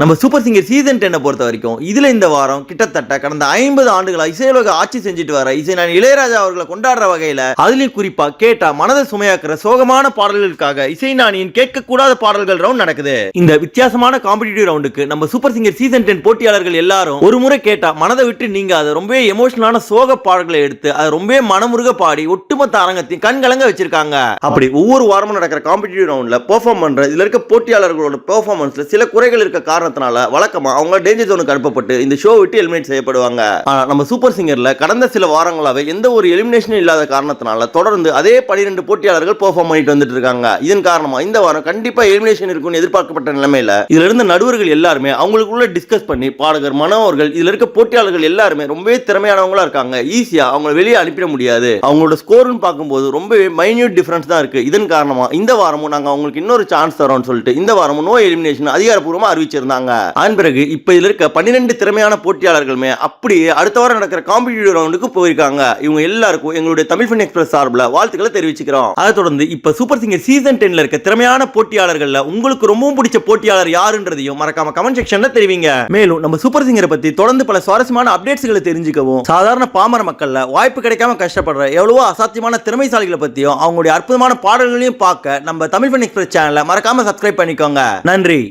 நம்ம super singer season டென்னை பொறுத்த வரைக்கும் இதுல இந்த வாரம் கிட்டத்தட்ட கடந்த ஐம்பது ஆண்டுகளாக இசையுலக ஆட்சி செஞ்சுட்டு வர இசைஞானி இளையராஜா அவர்களை கொண்டாடுற வகையில் அதுலேயும் குறிப்பாக கேட்டா மனதை சுமையாக்குற சோகமான பாடல்களுக்காக இசைஞானியின் கேட்கக்கூடாத பாடல்கள் ரவுண்ட் நடக்குது. இந்த வித்தியாசமான காம்படிட்டிவ் ரவுண்டுக்கு நம்ம சூப்பர் சிங்கர் சீசன் டென் போட்டியாளர்கள் எல்லாரும் ஒரு முறை கேட்டா மனதை விட்டு நீங்க அதை ரொம்பவே எமோஷனலான சோக பாடல்களை எடுத்து அதை ரொம்பவே மனமுருக பாடி ஒட்டுமொத்த அரங்கத்தையும் கண்கலங்க வச்சிருக்காங்க. அப்படி ஒவ்வொரு வாரமும் நடக்கிற காம்படிட்டிவ் ரவுண்ட்ல பெர்ஃபார்ம் பண்ற இதில் இருக்க போட்டியாளர்களோட பெர்ஃபார்மன்ஸ்ல சில குறைகள் இருக்க காரணம் காரணத்தினால வழக்கமாக அவங்க டேஞ்சர் ஜோனுக்கு அனுப்பப்பட்டு இந்த ஷோ விட்டு எலிமினேட் செய்யப்படுவாங்க. நம்ம சூப்பர் சிங்கரில் கடந்த சில வாரங்களாகவே எந்த ஒரு எலிமினேஷனும் இல்லாத காரணத்தினால தொடர்ந்து அதே 12 போட்டியாளர்கள் பெர்ஃபார்ம் பண்ணிட்டு வந்துட்டு இருக்காங்க. இதன் காரணமாக இந்த வாரம் கண்டிப்பாக எலிமினேஷன் இருக்கும்னு எதிர்பார்க்கப்பட்ட நிலைமையில் இதில் இருந்த நடுவர்கள் எல்லாருமே அவங்களுக்குள்ள டிஸ்கஸ் பண்ணி பாடகர் மனோ அவர்கள் இருக்க போட்டியாளர்கள் எல்லாருமே ரொம்பவே திறமையானவங்களா இருக்காங்க. ஈஸியாக அவங்கள வெளியே அனுப்பிட முடியாது. அவங்களோட ஸ்கோர்னு பார்க்கும்போது ரொம்பவே மைன்யூட் டிஃபரன்ஸ் தான் இருக்கு. இதன் காரணமாக இந்த வாரமும் நாங்கள் அவங்களுக்கு இன்னொரு சான்ஸ் தரோம்னு சொல்லிட்டு இந்த வாரமும் நோ எலிமினேஷன் அதிகாரப்பூர்வமாக அறிவிச்சிருந்தாங்க. அதன் பிறகு இப்ப இதுல இருக்க பன்னிரெண்டு திறமையான போட்டியாளர்களுமே அப்படியே அடுத்த வாரம் நடக்கிற காம்படிட்டிவ் ரவுண்டுக்கு போயிருக்காங்க. இவங்க எல்லாருக்கும் எங்களுடைய தமிழ் ஃபன் எக்ஸ்பிரஸ் சார்பில் வாழ்த்துக்களை தெரிவிச்சுக்கிறோம். அதை தொடர்ந்து இப்ப சூப்பர் சிங்கர் சீசன் டென்ல இருக்க திறமையான போட்டியாளர்கள்ல உங்களுக்கு ரொம்பவும் பிடிச்ச போட்டியாளர் யாருன்றதையும் மறக்காம கமெண்ட் செக்ஷன்ல தெரிவிங்க. மேலும் நம்ம சூப்பர் சிங்கரை பத்தி தொடர்ந்து பல சுவாரஸ்யமான அப்டேட்ஸ்களை தெரிஞ்சுக்கவும் சாதாரண பாமர மக்கள்ல வாய்ப்பு கிடைக்காம கஷ்டப்படுற எவ்வளவோ அசாத்தியமான திறமைசாலிகளை பத்தியும் அவங்களுடைய அற்புதமான பாடல்களையும் பார்க்க நம்ம தமிழ் ஃபன் எக்ஸ்பிரஸ் சேனலை மறக்காம சப்ஸ்கிரைப் பண்ணிக்கோங்க. நன்றி.